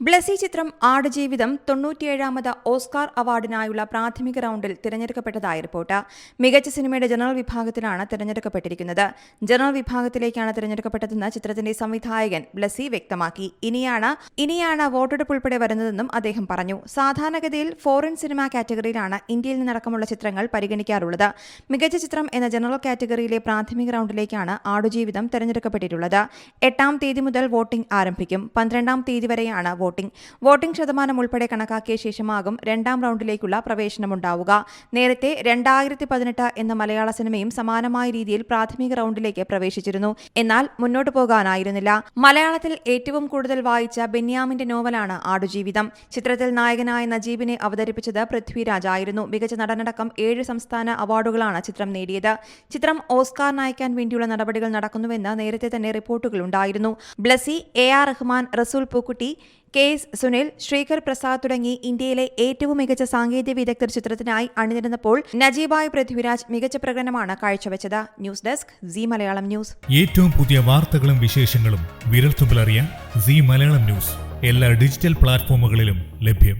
ബ്ലസി ചിത്രം ആടുജീവിതം തൊണ്ണൂറ്റിയേഴാമത് ഓസ്കാർ അവാർഡിനായുള്ള പ്രാഥമിക റൗണ്ടിൽ തിരഞ്ഞെടുക്കപ്പെട്ടതായി റിപ്പോർട്ട്. മികച്ച സിനിമയുടെ ജനറൽ വിഭാഗത്തിലാണ് തിരഞ്ഞെടുക്കപ്പെട്ടിരിക്കുന്നത്. ജനറൽ വിഭാഗത്തിലേക്കാണ് തിരഞ്ഞെടുക്കപ്പെട്ടതെന്ന് ചിത്രത്തിന്റെ സംവിധായകൻ ബ്ലസി വ്യക്തമാക്കി. ഇനിയാണ് ഇനിയാണ് വോട്ടെടുപ്പ് ഉൾപ്പെടെ വരുന്നതെന്നും അദ്ദേഹം പറഞ്ഞു. സാധാരണഗതിയിൽ ഫോറിൻ സിനിമ കാറ്റഗറിയിലാണ് ഇന്ത്യയിൽ നിന്നടക്കമുള്ള ചിത്രങ്ങൾ പരിഗണിക്കാറുള്ളത്. മികച്ച ചിത്രം എന്ന ജനറൽ കാറ്റഗറിയിലെ പ്രാഥമിക റൌണ്ടിലേക്കാണ് ആടുജീവിതം തിരഞ്ഞെടുക്കപ്പെട്ടിട്ടുള്ളത്. എട്ടാം തീയതി മുതൽ വോട്ടിംഗ് ആരംഭിക്കും. പന്ത്രണ്ടാം തീയതി വരെയാണ് വോട്ടിംഗ്. വോട്ടിംഗ് ശതമാനം ഉൾപ്പെടെ കണക്കാക്കിയ ശേഷമാകും രണ്ടാം റൗണ്ടിലേക്കുള്ള പ്രവേശനമുണ്ടാവുക. നേരത്തെ രണ്ടായിരത്തി പതിനെട്ട് എന്ന മലയാള സിനിമയും സമാനമായ രീതിയിൽ പ്രാഥമിക റൗണ്ടിലേക്ക് പ്രവേശിച്ചിരുന്നു. എന്നാൽ മുന്നോട്ടു പോകാനായിരുന്നില്ല. മലയാളത്തിൽ ഏറ്റവും കൂടുതൽ വായിച്ച ബെന്യാമിന്റെ നോവലാണ് ആടുജീവിതം. ചിത്രത്തിൽ നായകനായ നജീബിനെ അവതരിപ്പിച്ചത് പൃഥ്വിരാജ് ആയിരുന്നു മികച്ച നടനടക്കം ഏഴ് സംസ്ഥാന അവാർഡുകളാണ് ചിത്രം നേടിയത്. ചിത്രം ഓസ്കാർ നയിക്കാൻ വേണ്ടിയുള്ള നടപടികൾ നടക്കുന്നുവെന്ന് നേരത്തെ തന്നെ റിപ്പോർട്ടുകൾ ഉണ്ടായിരുന്നു. Blessy A R Rahman Resul Pookutty K S Sunil Sreekar Prasad തുടങ്ങി ഇന്ത്യയിലെ ഏറ്റവും മികച്ച സാങ്കേതിക വിദഗ്ധർ ചിത്രത്തിനായി അണിനിരുന്നപ്പോൾ നജീബായ് പൃഥ്വിരാജ് മികച്ച പ്രകടനമാണ് കാഴ്ചവെച്ചത്. News desk Zee Malayalam news. ഏറ്റവും പുതിയ വാർത്തകളും വിശേഷങ്ങളും വിരൽത്തുമ്പിലറിയാൻ സി മലയാളം ന്യൂസ്. എല്ലാ ഡിജിറ്റൽ പ്ലാറ്റ്ഫോമുകളിലും ലഭ്യം.